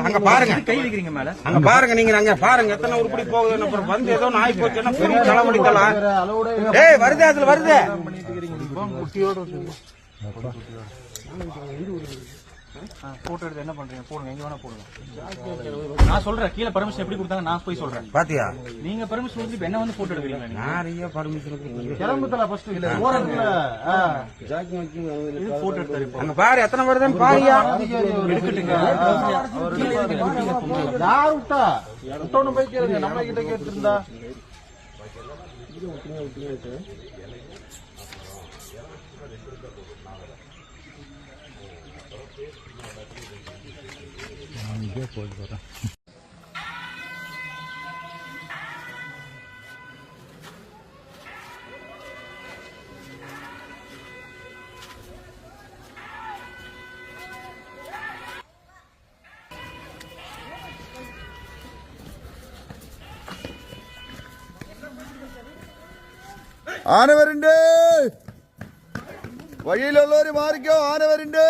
அங்க பாருங்க. கை வைக்கிறீங்க மேல? அங்க பாருங்க நீங்க அங்க பாருங்க. எத்தனை உருப்படி போகுதுன்னு அப்புறம் வந்து ஏதோ நாய் போச்சுன்னா பெரிய தலைவலி தலாம் ஏய் வருது அதுல வருது. போட்டோ எடுத்து என்ன பண்றீங்க? போடுங்க எங்க வேணா போடுங்க. நான் சொல்றேன் கீழே பர்மிஷன் எப்படி கொடுத்தாங்க நான் போய் சொல்றேன். பாத்தியா? நீங்க பர்மிஷன் இப்ப என்ன வந்து போட்டோ எடுக்கிறீங்க நிறைய பர்மிஷன் கிளம்புதல ஃபர்ஸ்ட் இல்ல ஓரத்துல போட்டோ எடுத்தாரு இப்போ. அங்க பாரு எத்தனை வருதுன்னு பாரியா? எடுக்கட்டுங்க. கீழே எதுக்கு விட்டீங்க பொம்பளை? யார் விட்டா? விட்டோன்னு போய் கேளுங்க நம்ம கிட்ட கேட்டிருந்தா. ഇതേ പോയി പറയാം ആനവരുണ്ട്. വഴിയിലുള്ളവർ മാറിക്കോ ആനവരുണ്ട്.